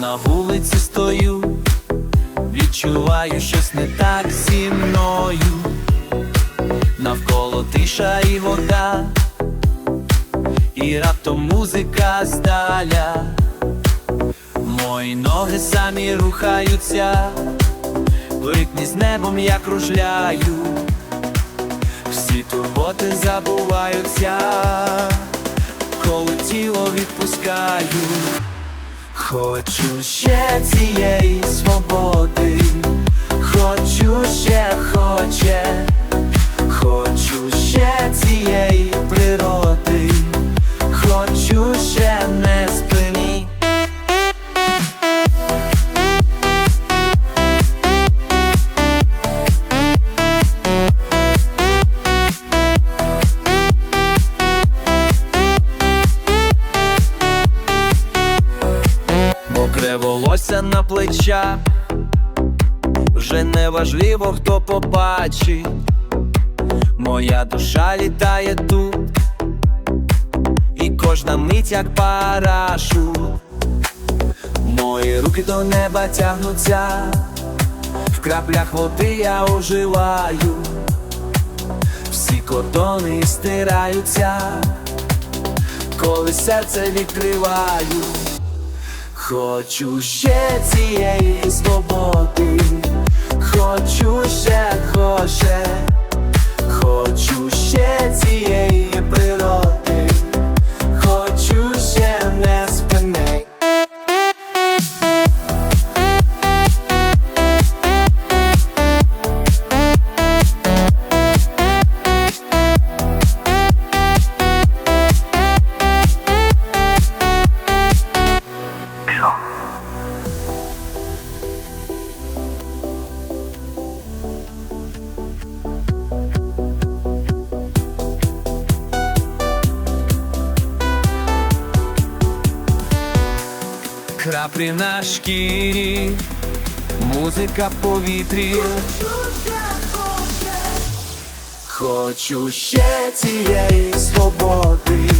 На вулиці стою, відчуваю щось не так зі мною. Навколо тиша і вода, і раптом музика здаля. Мої ноги самі рухаються, в з небом я кружляю, всі турботи забуваються, коли тіло відпускаю. Хочу ще цієї свободи, хочу ще, хоче, волосся на плечах, вже не важливо, хто побачить. Моя душа літає тут, і кожна мить як парашут. Мої руки до неба тягнуться, в краплях води я оживаю, всі кордони стираються, коли серце відкриваю. Хочу ще цієї свободи, хочу ще, Краплі на шкірі, музика в повітрі. Хочу ще цієї свободи,